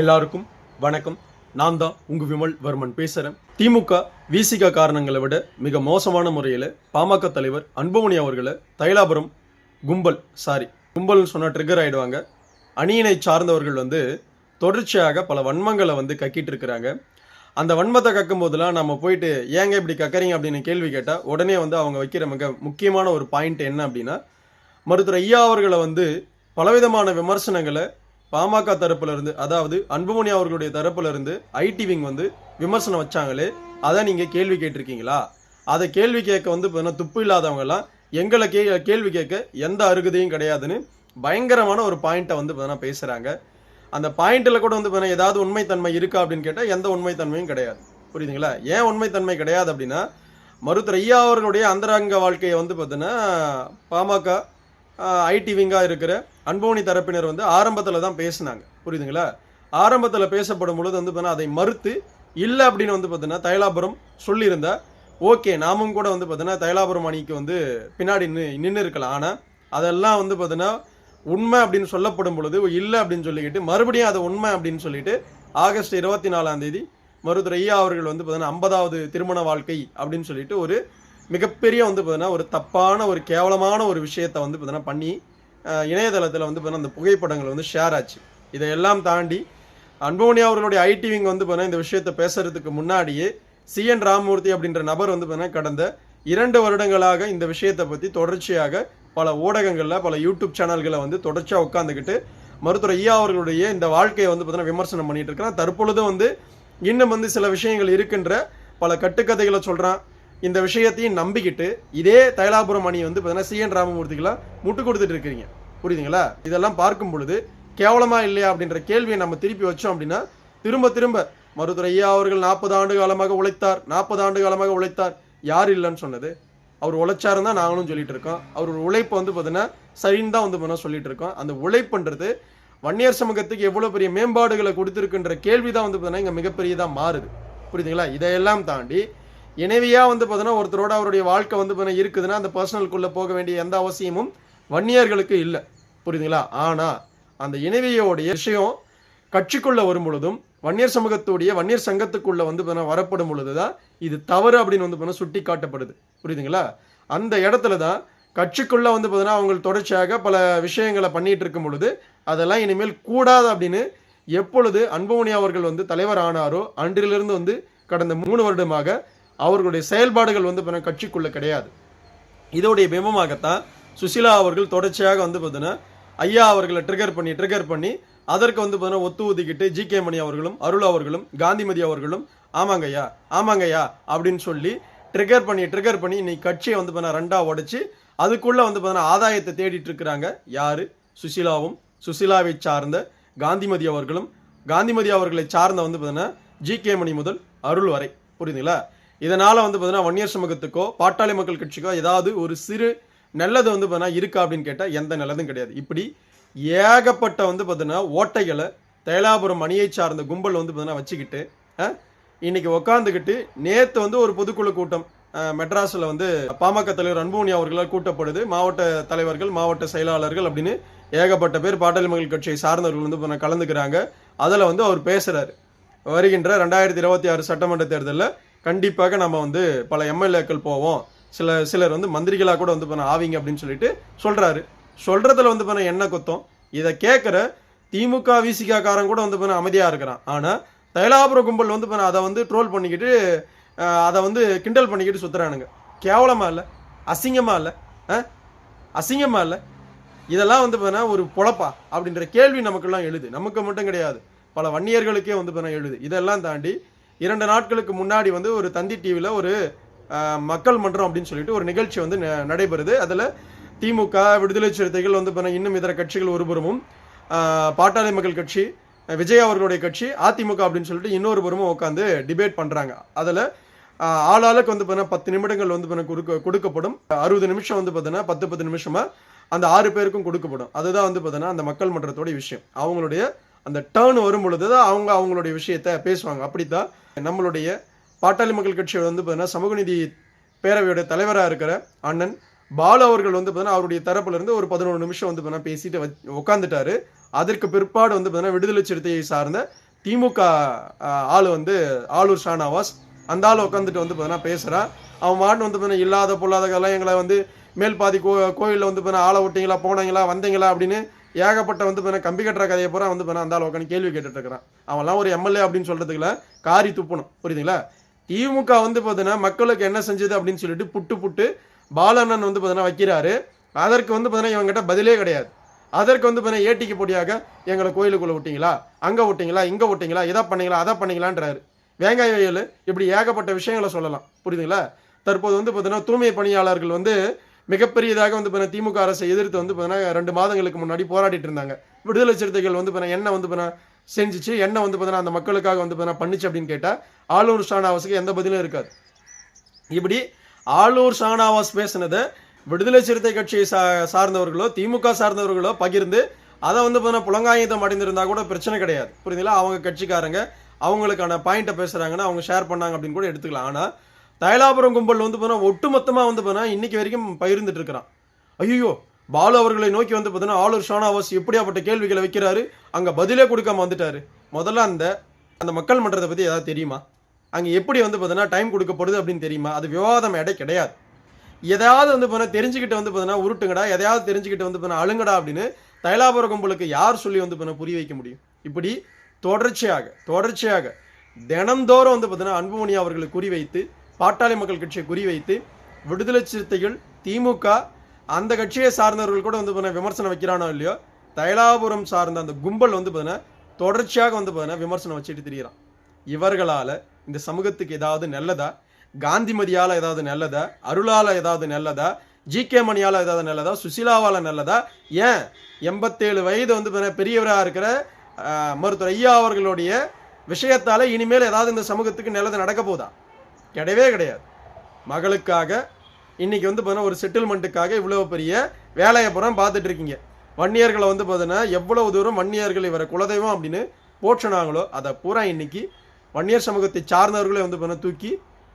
எல்லாருக்கும் வணக்கம். நான் தான் உங்கள் விமல் வர்மன் பேசுகிறேன் திமுக விசிக காரணங்களை விட மிக மோசமான முறையில் பாமக தலைவர் அன்புமணி அவர்களை தைலாபுரம் கும்பல் சாரி கும்பல்னு சொன்னால் ட்ரிகர் ஆயிடுவாங்க. அணியினை சார்ந்தவர்கள் வந்து தொடர்ச்சியாக பல வன்மங்களை வந்து கக்கிட்டு இருக்கிறாங்க. அந்த வன்மத்தை கக்கும் போதெல்லாம் நம்ம போயிட்டு ஏங்க இப்படி கக்கறீங்க? அப்படின்னு கேள்வி கேட்டால் உடனே வந்து அவங்க வைக்கிற மிக முக்கியமான ஒரு பாயிண்ட் என்ன அப்படின்னா மருத்துவர் ஐயா அவர்களை வந்து பலவிதமான விமர்சனங்களை பாமக தரப்புல இருந்து அதாவது அன்புமணி அவர்களுடைய தரப்புல இருந்து ஐடி விங் வந்து விமர்சனம் வச்சாங்களே அதை நீங்க கேள்வி கேட்டிருக்கீங்களா? அதை கேள்வி கேட்க வந்து பார்த்தீங்கன்னா துப்பு இல்லாதவங்கலாம் எங்களை கே கேள்வி கேட்க எந்த அருகதையும் கிடையாதுன்னு பயங்கரமான ஒரு பாயிண்ட்டை வந்து பார்த்தீங்கன்னா பேசுகிறாங்க அந்த பாயிண்ட்டில் கூட வந்து பார்த்தீங்கன்னா ஏதாவது உண்மைத்தன்மை இருக்கா அப்படின்னு கேட்டால் எந்த உண்மைத்தன்மையும் கிடையாது. புரியுதுங்களா? ஏன் உண்மைத்தன்மை கிடையாது அப்படின்னா மருத்துவர் ஐயா அவர்களுடைய அந்தரங்க வாழ்க்கையை வந்து பார்த்தீங்கன்னா பாமக ஐடி விங்காக இருக்கிற அன்போனி தரப்பினர் வந்து ஆரம்பத்தில் தான் பேசுனாங்க. புரியுதுங்களா? ஆரம்பத்தில் பேசப்படும் பொழுது வந்து பார்த்தீங்கன்னா அதை மறுத்து இல்லை அப்படின்னு வந்து பார்த்தீங்கன்னா தைலாபுரம் சொல்லியிருந்தா ஓகே நாமும் கூட வந்து பார்த்தீங்கன்னா தைலாபுரம் அணிக்கு வந்து பின்னாடி நின்று இருக்கலாம். ஆனால் அதெல்லாம் வந்து பார்த்தீங்கன்னா உண்மை அப்படின்னு சொல்லப்படும் பொழுது இல்லை அப்படின்னு சொல்லிக்கிட்டு மறுபடியும் அது உண்மை அப்படின்னு சொல்லிட்டு ஆகஸ்ட் இருபத்தி நாலாம் தேதி மருத்துவர் ஐயா அவர்கள் வந்து பார்த்தீங்கன்னா ஐம்பதாவது திருமண வாழ்க்கை அப்படின்னு சொல்லிட்டு ஒரு மிகப்பெரிய வந்து பார்த்தீங்கன்னா ஒரு தப்பான ஒரு கேவலமான ஒரு விஷயத்தை வந்து பார்த்தீங்கன்னா பண்ணி இணையதளத்தில் வந்து பார்த்தீங்கன்னா அந்த புகைப்படங்கள் வந்து ஷேர் ஆச்சு. இதையெல்லாம் தாண்டி அன்போனியா அவர்களுடைய ஐடி விங் வந்து பார்த்தீங்கன்னா இந்த விஷயத்தை பேசுறதுக்கு முன்னாடியே சிஎன் ராமமூர்த்தி அப்படின்ற நபர் வந்து பார்த்தீங்கன்னா கடந்த இரண்டு வருடங்களாக இந்த விஷயத்தை பற்றி தொடர்ச்சியாக பல ஊடகங்களில் பல யூடியூப் சேனல்களை வந்து தொடர்ச்சியாக உட்காந்துக்கிட்டு மருத்துவர் ஐயா அவர்களுடைய இந்த வாழ்க்கையை வந்து பார்த்தீங்கன்னா விமர்சனம் பண்ணிட்டு இருக்கிறான் தற்பொழுது வந்து இன்னும் வந்து சில விஷயங்கள் இருக்கின்ற பல கட்டுக்கதைகளை சொல்கிறான் இந்த விஷயத்தையும் நம்பிக்கிட்டு இதே தைலாபுரம் அணியை வந்து பார்த்தீங்கன்னா சிஎன் ராமமூர்த்திக்கெல்லாம் முட்டு கொடுத்துட்டு இருக்கிறீங்க. புரியுதுங்களா? இதெல்லாம் பார்க்கும் பொழுது கேவலமா இல்லையா அப்படின்ற கேள்வியை நம்ம திருப்பி வச்சோம் அப்படின்னா திரும்ப திரும்ப மருத்துவர் ஐயா அவர்கள் நாற்பது ஆண்டு காலமாக உழைத்தார் நாற்பது ஆண்டு காலமாக உழைத்தார். யார் இல்லைன்னு சொன்னது? அவர் உழைச்சாருன்னு தான் நாங்களும் சொல்லிட்டு இருக்கோம். அவர் உழைப்பு வந்து பார்த்தீங்கன்னா சரின்னு தான் வந்து பார்த்தீங்கன்னா சொல்லிட்டு இருக்கோம். அந்த உழைப்புன்றது வன்னியர் சமூகத்துக்கு எவ்வளோ பெரிய மேம்பாடுகளை கொடுத்துருக்குன்ற கேள்வி தான் வந்து பார்த்தீங்கன்னா இங்கே மிகப்பெரியதாக மாறுது. புரியுதுங்களா? இதையெல்லாம் தாண்டி இணைவியாக வந்து பார்த்தீங்கன்னா ஒருத்தரோட அவருடைய வாழ்க்கை வந்து பார்த்தீங்கன்னா இருக்குதுன்னா அந்த பர்சனலுக்குள்ளே போக வேண்டிய எந்த அவசியமும் வன்னியர்களுக்கு இல்லை. புரியுதுங்களா? ஆனால் அந்த இணைவியோடைய விஷயம் கட்சிக்குள்ளே வரும் பொழுதும் வன்னியர் சமூகத்துடைய வன்னியர் சங்கத்துக்குள்ளே வந்து பார்த்தீங்கன்னா வரப்படும் பொழுது தான் இது தவறு அப்படின்னு வந்து பார்த்தீங்கன்னா சுட்டி காட்டப்படுது புரியுதுங்களா? அந்த இடத்துல தான் கட்சிக்குள்ளே வந்து பார்த்தீங்கன்னா அவங்க தொடர்ச்சியாக பல விஷயங்களை பண்ணிகிட்டு இருக்கும் பொழுது அதெல்லாம் இனிமேல் கூடாது அப்படின்னு எப்பொழுது அன்புமணி அவர்கள் வந்து தலைவர் ஆனாரோ அன்றிலிருந்து வந்து கடந்த மூணு வருடமாக அவர்களுடைய செயல்பாடுகள் வந்து பார்த்தீங்கன்னா கட்சிக்குள்ளே கிடையாது. இதோடைய பிம்பமாகத்தான் சுசிலா அவர்கள் தொடர்ச்சியாக வந்து பார்த்தீங்கன்னா ஐயா அவர்களை ட்ரிகர் பண்ணி ட்ரிகர் பண்ணி அதற்கு வந்து பார்த்தீங்கன்னா ஒத்து ஊதிக்கிட்டு ஜி கே மணி அவர்களும் அருள் அவர்களும் காந்திமதி அவர்களும் ஆமாங்கய்யா ஆமாங்கய்யா அப்படின்னு சொல்லி ட்ரிகர் பண்ணி ட்ரிகர் பண்ணி இன்னைக்கு கட்சியை வந்து பார்த்தீங்கன்னா ரெண்டாக உடச்சி அதுக்குள்ளே வந்து பார்த்தீங்கன்னா ஆதாயத்தை தேடிட்டு இருக்கிறாங்க யார்? சுசிலாவும் சுசிலாவை சார்ந்த காந்திமதி அவர்களும் காந்திமதி அவர்களை சார்ந்த வந்து பார்த்தீங்கன்னா ஜி கே மணி முதல் அருள் வரை. புரியுதுங்களா? இதனால் வந்து பார்த்தீங்கன்னா வன்னியர் சமூகத்துக்கோ பாட்டாளி மக்கள் கட்சிக்கோ ஏதாவது ஒரு சிறு நல்லது வந்து பார்த்தீங்கன்னா இருக்கா அப்படின்னு கேட்டால் எந்த நல்லதும் கிடையாது. இப்படி ஏகப்பட்ட வந்து பார்த்தீங்கன்னா ஓட்டைகளை தைலாபுரம் அணியை சார்ந்த கும்பல் வந்து பார்த்தீங்கன்னா வச்சுக்கிட்டு இன்றைக்கி இன்னைக்கு உக்காந்துக்கிட்டு நேற்று வந்து ஒரு பொதுக்குழு கூட்டம் மெட்ராஸில் வந்து பாமக தலைவர் அன்புமணி அவர்களால் கூட்டப்படுது. மாவட்ட தலைவர்கள் மாவட்ட செயலாளர்கள் அப்படின்னு ஏகப்பட்ட பேர் பாட்டாளி மக்கள் கட்சியை சார்ந்தவர்கள் வந்து கலந்துக்கிறாங்க. அதில் வந்து அவர் பேசுகிறார் வருகின்ற ரெண்டாயிரத்தி இருபத்தி ஆறு சட்டமன்ற தேர்தலில் கண்டிப்பாக நம்ம வந்து பல எம்எல்ஏக்கள் போவோம். சில சிலர் வந்து மந்திரிகளாக கூட வந்து பண்ண ஆவீங்க அப்படின்னு சொல்லிட்டு சொல்கிறாரு சொல்கிறதுல வந்து பண்ண என்ன குத்தம்? இதை கேட்குற திமுக விசிகாக்காரன் கூட வந்து பண்ண அமைதியாக இருக்கிறான். ஆனால் தைலாபுர கும்பல் வந்து பண்ண அதை வந்து ட்ரோல் பண்ணிக்கிட்டு அதை வந்து கிண்டல் பண்ணிக்கிட்டு சுற்றுறானுங்க கேவலமாக இல்லை. அசிங்கமாக இல்லை. அசிங்கமாக இல்லை. இதெல்லாம் வந்து பார்த்தீங்கன்னா ஒரு பொழப்பா? அப்படின்ற கேள்வி நமக்கெல்லாம் எழுது. நமக்கு மட்டும் கிடையாது. பல வன்னியர்களுக்கே வந்து பார்த்தீங்கன்னா எழுது. இதெல்லாம் தாண்டி இரண்டு நாட்களுக்கு முன்னாடி வந்து ஒரு தந்தி டிவியில் ஒரு மக்கள் மன்றம் அப்படின்னு சொல்லிட்டு ஒரு நிகழ்ச்சி வந்து நடைபெறுது. அதில் திமுக விடுதலை சிறுத்தைகள் வந்து பார்த்தீங்கன்னா இன்னும் இதர கட்சிகள் ஒருபுறமும் பாட்டாளி மக்கள் கட்சி விஜய் அவர்களுடைய கட்சி அதிமுக அப்படின்னு சொல்லிட்டு இன்னொரு புறமும் உட்காந்து டிபேட் பண்ணுறாங்க அதில் ஆளாளுக்கு வந்து பார்த்தீங்கன்னா பத்து நிமிடங்கள் வந்து பார்த்தீங்கன்னா கொடுக்க கொடுக்கப்படும். அறுபது நிமிஷம் வந்து பார்த்தீங்கன்னா பத்து பத்து நிமிஷமாக அந்த ஆறு பேருக்கும் கொடுக்கப்படும். அதுதான் வந்து பார்த்தீங்கன்னா அந்த மக்கள் மன்றத்தோட விஷயம். அவங்களுடைய அந்த டேர்ன் வரும் பொழுது தான் அவங்க அவங்களுடைய விஷயத்த பேசுவாங்க. அப்படி தான் நம்மளுடைய பாட்டாளி மக்கள் கட்சி வந்து பார்த்தீங்கன்னா சமூக நீதி பேரவையோட தலைவராக இருக்கிற அண்ணன் பாலு அவர்கள் வந்து பார்த்தீங்கன்னா அவருடைய தரப்புலேருந்து ஒரு பதினொன்று நிமிஷம் வந்து பார்த்தீங்கன்னா பேசிட்டு வச்- உட்காந்துட்டாரு அதற்கு பிற்பாடு வந்து பார்த்தீங்கன்னா விடுதலை சிறுத்தையை சார்ந்த திமுக ஆள் வந்து ஆளூர் ஷானாவாஸ் அந்த ஆள் உட்காந்துட்டு வந்து பார்த்தீங்கன்னா பேசுகிறான் அவன் மாட்டு வந்து பார்த்தீங்கன்னா இல்லாத பொல்லாத கதைலாம் எங்களை வந்து மேல் பாதி கோ கோயிலில் வந்து பார்த்தீங்கன்னா ஆளை விட்டீங்களா போனீங்களா வந்தீங்களா அப்படின்னு ஏகப்பட்ட வந்து பார்த்தீங்கன்னா கம்பி கட்டுற கதையை பூரா வந்து பார்த்தீங்கன்னா அந்த அளவுக்கு கேள்வி கேட்டுட்டு இருக்கிறான் அவன்லாம் ஒரு எம்எல்ஏ அப்படின்னு சொல்கிறதுக்குள்ள காரி துப்பணும் புரியுதுங்களா? திமுக வந்து பார்த்தீங்கன்னா மக்களுக்கு என்ன செஞ்சது அப்படின்னு சொல்லிட்டு புட்டு புட்டு பாலண்ணன் வந்து பார்த்தீங்கன்னா வைக்கிறாரு. அதற்கு வந்து பார்த்தீங்கன்னா இவங்ககிட்ட பதிலே கிடையாது. அதற்கு வந்து பார்த்தீங்கன்னா ஏட்டிக்கு பொடியாக எங்களை கோயிலுக்குள்ளே விட்டீங்களா? அங்கே விட்டீங்களா? இங்கே விட்டீங்களா? இதை பண்ணீங்களா? அதை பண்ணீங்களான்றாரு. வேங்காய வயல் இப்படி ஏகப்பட்ட விஷயங்களை சொல்லலாம் புரியுதுங்களா? தற்போது வந்து பார்த்தீங்கன்னா தூய்மை பணியாளர்கள் வந்து மிகப்பெரியதாக வந்து பார்த்தீங்கன்னா திமுக அரசை எதிர்த்து வந்து பார்த்தீங்கன்னா ரெண்டு மாதங்களுக்கு முன்னாடி போராடிட்டு இருந்தாங்க. விடுதலை சிறுத்தைகள் வந்து பார்த்தீங்கன்னா என்ன வந்து பார்த்தீங்கன்னா செஞ்சுச்சு என்ன வந்து பார்த்தீங்கன்னா அந்த மக்களுக்காக வந்து பார்த்தீங்கன்னா பண்ணிச்சு அப்படின்னு கேட்டால் ஆளூர் ஷானாவாஸுக்கு எந்த பதிலும் இருக்காது. இப்படி ஆளூர் ஷானாவாஸ் பேசினதை விடுதலை சிறுத்தை கட்சியை சா சார்ந்தவர்களோ திமுக சார்ந்தவர்களோ பகிர்ந்து அதை வந்து பார்த்தீங்கன்னா புலங்காயுதம் அடைந்திருந்தா கூட பிரச்சனை கிடையாது. புரியுதுங்களா? அவங்க கட்சிக்காரங்க அவங்களுக்கான பாயிண்ட்டை பேசுகிறாங்கன்னா அவங்க ஷேர் பண்ணாங்க அப்படின்னு கூட எடுத்துக்கலாம். ஆனால் தைலாபுரம் கும்பல் வந்து பார்த்தீங்கன்னா ஒட்டுமொத்தமாக வந்து பார்த்தீங்கன்னா இன்றைக்கி வரைக்கும் பகிர்ந்துட்டு இருக்கிறான். ஐயோ பாலு அவர்களை நோக்கி வந்து பார்த்தீங்கன்னா ஆளுர் ஷானாவாஸ் எப்படியாப்பட்ட கேள்விகளை வைக்கிறாரு? அங்கே பதிலே கொடுக்காம வந்துட்டார். முதல்ல அந்த அந்த மக்கள் மன்றத்தை பற்றி ஏதாவது தெரியுமா? அங்கே எப்படி வந்து பார்த்தீங்கன்னா டைம் கொடுக்கப்படுது அப்படின்னு தெரியுமா? அது விவாதம் எடை கிடையாது. எதையாவது வந்து பார்த்தீங்கன்னா தெரிஞ்சுக்கிட்டு வந்து பார்த்தீங்கன்னா உருட்டுங்கடா எதையாவது தெரிஞ்சுக்கிட்டு வந்து பார்த்தீங்கன்னா அழுங்கடா அப்படின்னு தைலாபுர கும்பலுக்கு யார் சொல்லி வந்து பார்த்தீங்கன்னா புரிய வைக்க முடியும்? இப்படி தொடர்ச்சியாக தொடர்ச்சியாக தினந்தோறும் வந்து பார்த்தீங்கன்னா அன்புமணி அவர்களை குறிவைத்து பாட்டாளி மக்கள் கட்சியை குறிவைத்து விடுதலை சிறுத்தைகள் திமுக அந்த கட்சியை சார்ந்தவர்கள் கூட வந்து பார்த்தீங்கன்னா விமர்சனம் வைக்கிறானோ இல்லையோ தைலாபுரம் சார்ந்த அந்த கும்பல் வந்து பார்த்தீங்கன்னா தொடர்ச்சியாக வந்து பார்த்தீங்கன்னா விமர்சனம் வச்சுட்டு தெரிகிறான் இவர்களால் இந்த சமூகத்துக்கு ஏதாவது நல்லதா? காந்திமதியால் ஏதாவது நல்லதா? அருளால் ஏதாவது நல்லதா? ஜிகே மணியால் ஏதாவது நல்லதா? சுசிலாவால் நல்லதா? ஏன் எண்பத்தேழு வயது வந்து பார்த்தீங்கன்னா பெரியவராக இருக்கிற மருத்துவர் ஐயா அவர்களுடைய விஷயத்தால் இனிமேல் ஏதாவது இந்த சமூகத்துக்கு நல்லது நடக்க போதா? கிடையவே கிடையாது. மகளுக்காக இன்றைக்கி வந்து பார்த்தீங்கன்னா ஒரு செட்டில்மெண்ட்டுக்காக இவ்வளோ பெரிய வேலையை புறம் பார்த்துட்டு இருக்கீங்க. வன்னியர்களை வந்து பார்த்தீங்கன்னா எவ்வளவு தூரம் வன்னியர்கள் இவரை குலதெய்வம் அப்படின்னு போற்றினாங்களோ அதை பூரா இன்னைக்கு வன்னியர் சமூகத்தை சார்ந்தவர்களே வந்து பார்த்தீங்கன்னா தூக்கி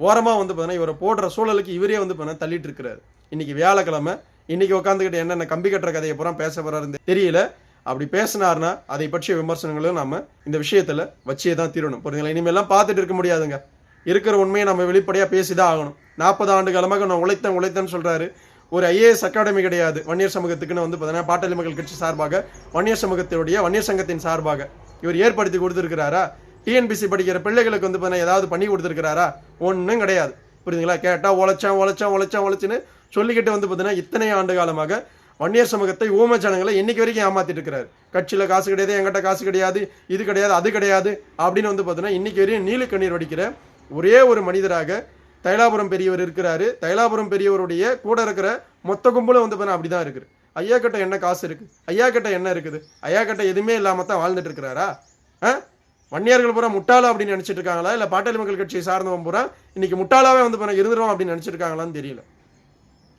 ஓரமாக வந்து பார்த்தீங்கன்னா இவரை போடுற சூழலுக்கு இவரே வந்து பார்த்தீங்கன்னா தள்ளிட்டு இருக்கிறாரு. இன்றைக்கி வியாழக்கிழமை இன்றைக்கி உட்காந்துக்கிட்டு என்னென்ன கம்பி கட்டுற கதையை பூரா பேச போறாருன்னு தெரியல. அப்படி பேசினார்னா அதை பற்றிய விமர்சனங்களும் நம்ம இந்த விஷயத்தில் வச்சே தான் தீரணும். புரியுதுங்களா? இனிமேல்லாம் பார்த்துட்டு இருக்க முடியாதுங்க. இருக்கிற உண்மையை நம்ம வெளிப்படையாக பேசி தான் ஆகணும். நாற்பது ஆண்டு காலமாக நான் உழைத்தேன் உழைத்தேன்னு சொல்கிறாரு ஒரு ஐஏஎஸ் அகாடமி கிடையாது வன்னியர் சமூகத்துக்குன்னு வந்து பார்த்தீங்கன்னா பாட்டாளி மக்கள் கட்சி சார்பாக வன்னியர் சமூகத்தினுடைய வன்னியர் சங்கத்தின் சார்பாக இவர் ஏற்படுத்தி கொடுத்துருக்கிறாரா? டிஎன்பிசி படிக்கிற பிள்ளைகளுக்கு வந்து பார்த்தீங்கன்னா ஏதாவது பண்ணி கொடுத்துருக்கிறாரா? ஒன்றும் கிடையாது. புரியுதுங்களா? கேட்டால் உழைச்சான் உழைச்சான் உழைச்சான் உழைச்சுன்னு சொல்லிக்கிட்டு வந்து பார்த்தீங்கன்னா இத்தனை ஆண்டு காலமாக வன்னியர் சமூகத்தை ஊம ஜனங்களை இன்னைக்கு வரைக்கும் ஏமாத்திட்டு இருக்கிறாரு. கட்சியில் காசு கிடையாது என்கிட்ட காசு கிடையாது இது கிடையாது அது கிடையாது அப்படின்னு வந்து பார்த்தீங்கன்னா இன்னைக்கு வரையும் நீலக்கண்ணீர் வடிக்கிற ஒரே ஒரு மனிதராக தைலாபுரம் பெரியவர் இருக்கிறாரு. தைலாபுரம் பெரியவருடைய கூட இருக்கிற மொத்த கும்பலும் வந்து பார்த்தீன்னா அப்படி தான் இருக்குது. ஐயா கிட்ட என்ன காசு இருக்குது ஐயா கிட்ட என்ன இருக்குது? ஐயா கிட்ட எதுவுமே இல்லாமல் தான் வாழ்ந்துட்டு இருக்கிறாரா? ஆ? வன்னியர்கள் பூரா முட்டாளா அப்படின்னு நினச்சிட்டு இருக்காங்களா? இல்லை பாட்டாளி மக்கள் கட்சியை சார்ந்தவன் பூரா இன்னைக்கு முட்டாளாவே வந்து பண்ண இருந்துரும் அப்படின்னு நினச்சிருக்காங்களான்னு இருக்காங்களான்னு தெரியல.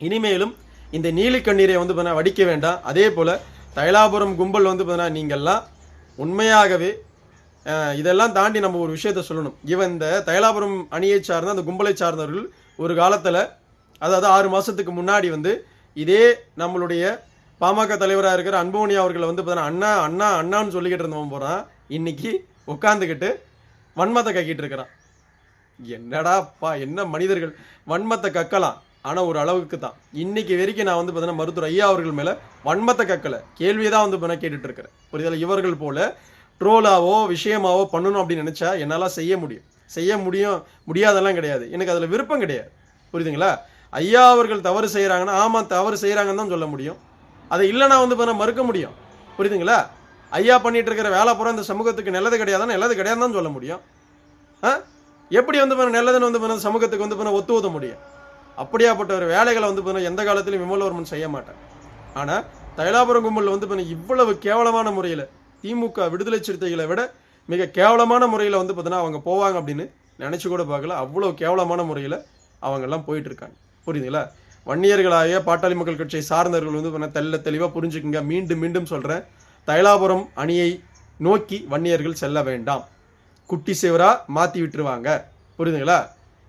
இனிமேலும் இந்த நீலி கண்ணீரை வந்து பண்ண வடிக்க வேண்டாம். அதே போல் தைலாபுரம் கும்பல் வந்து பார்த்தீங்கன்னா நீங்கள்லாம் உண்மையாகவே இதெல்லாம் தாண்டி நம்ம ஒரு விஷயத்த சொல்லணும். இவன் இந்த தைலாபுரம் அணியை சார்ந்த அந்த கும்பலை சார்ந்தவர்கள் ஒரு காலத்தில் அதாவது ஆறு மாதத்துக்கு முன்னாடி வந்து இதே நம்மளுடைய பாமக தலைவராக இருக்கிற அன்புமணி அவர்களை வந்து பார்த்தீங்கன்னா அண்ணா அண்ணா அண்ணான்னு சொல்லிக்கிட்டு இருந்தவன் போகிறான் இன்னைக்கு உட்காந்துக்கிட்டு வன்மத்தை கக்கிட்டு இருக்கிறான். என்னடாப்பா என்ன மனிதர்கள். வன்மத்தை கக்கலாம் ஆனால் ஒரு அளவுக்கு தான். இன்னைக்கு வரைக்கும் நான் வந்து பார்த்தீங்கன்னா மருத்துவர் ஐயா அவர்கள் மேலே வன்மத்தை கக்கலை. கேள்வியை தான் வந்து பார்த்தீங்கன்னா கேட்டுட்டு இருக்கிறேன். புரியுதா? இவர்கள் போல ட்ரோலாவோ விஷயமாவோ பண்ணணும் அப்படின்னு நினச்சா என்னால் செய்ய முடியும். செய்ய முடியும் முடியாதெல்லாம் கிடையாது. எனக்கு அதில் விருப்பம் கிடையாது. புரியுதுங்களா? ஐயா அவர்கள் தவறு செய்கிறாங்கன்னா ஆமாம் தவறு செய்கிறாங்கன்னு தான் சொல்ல முடியும். அதை இல்லைனா வந்து பண்ண மறுக்க முடியும். புரியுதுங்களா? ஐயா பண்ணிட்டு இருக்கிற வேலை பூரா இந்த சமூகத்துக்கு நல்லது கிடையாதுன்னா நல்லது கிடையாதுன்னு தான் சொல்ல முடியும். ஆ? எப்படி வந்து பண்ண நல்லதுன்னு வந்து பண்ண சமூகத்துக்கு வந்து பண்ண ஒத்து ஊத முடியும்? அப்படியாப்பட்ட ஒரு வேலைகளை வந்து பண்ண எந்த காலத்திலும் விமலவர்மன் செய்ய மாட்டேன் ஆனால் தைலாபுரம் கும்பலில் வந்து பண்ண இவ்வளவு கேவலமான முறையில் திமுக விடுதலை சிறுத்தைகளை விட மிக கேவலமான முறையில் வந்து பார்த்தீங்கன்னா அவங்க போவாங்க அப்படின்னு நினச்சி கூட பார்க்கல. அவ்வளோ கேவலமான முறையில் அவங்கெல்லாம் போயிட்டு இருக்காங்க. புரியுதுங்களா? வன்னியர்களாகிய பாட்டாளி மக்கள் கட்சியை சார்ந்தவர்கள் வந்து தெல்ல தெளிவாக புரிஞ்சுக்குங்க. மீண்டும் மீண்டும் சொல்கிறேன் தைலாபுரம் அணியை நோக்கி வன்னியர்கள் செல்ல வேண்டாம். குட்டி சிவராக மாற்றி விட்டுருவாங்க. புரியுதுங்களா?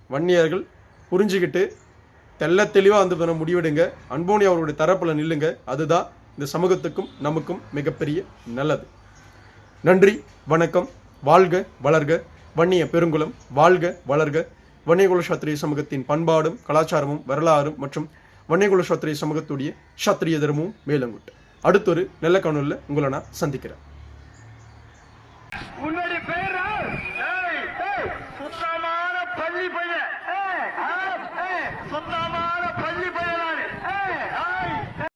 வன்னியர்கள் புரிஞ்சுக்கிட்டு தெள்ள தெளிவாக வந்து பண்ண முடிவெடுங்க. அன்போனி அவருடைய தரப்பில் நில்லுங்க. அதுதான் இந்த சமூகத்துக்கும் நமக்கும் மிகப்பெரிய நல்லது. நன்றி வணக்கம் வாழ்க வளர்க வன்னிய பெருங்குளம் வாழ்க வளர்க. வன்னியகுல சத்திரிய சமூகத்தின் பண்பாடும் கலாச்சாரமும் வரலாறும் மற்றும் வன்னியகுல சத்திரிய சமூகத்துடைய சத்திரிய தர்மமும் மேலங்குட்டு. அடுத்தொரு நல்ல கணுவில் உங்களை நான் சந்திக்கிறேன்.